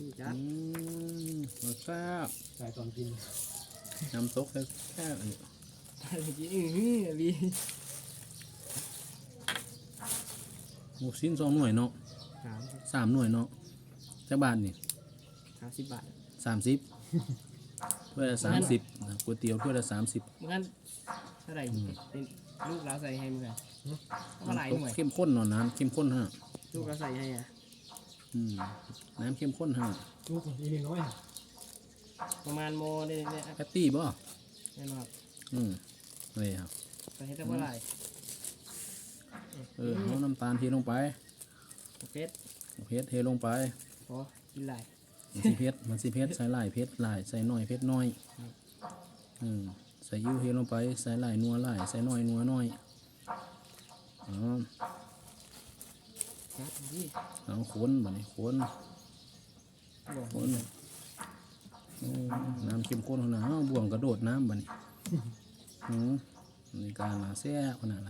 นี่จ้ะอืมรสแซ่บใส่ตอนกินน้ำตกแซ่บๆอันนี้อะไรกินอื้อหือลีหมูชิ้นสองหน่วยเนาะสามสามหน่วยเนาะจักบาทนี่สามสิบบาทสามสิบถ้วยละสามสิบก๋วยเตี๋ยวถ้วยละสามสิบเหมือนกันเท่าไหร่เป็นลูกเราใส่ให้เหมือนกันเท่าไหร่น้ำตกหน่วยเข้มข้นเนาะน้ำเข้มข้นฮะลูกเราใส่ให้อะ อืมน้ำเข้มข้นฮะลูกของอีน้อย ประมาณโมเนี่ยเนี่ยแพตตี้บ่แน่นอนครับอืมนี่ครับใส่ให้เท่าไหร่เออเอาน้ำตาลเทลงไปเพชรเพชรเทลงไปพอกินไหลายมันสิเพชรมันสิเพชรใส่หลายเพชรหลายใส่น้อยเพชรน้อยอืมใส่ยิ้วเทลงไป ใส่หลายนัวหลายใส่น้อยนัวน้อยอ๋อ ครับนี่เอาคนบัดนี้คนบอกคนโอ้น้ำเข้มข้นขนาดนั้นเอาบ่วงกระโดดน้ำบัดนี้อืมในการมาแซ่บขนาดนั้น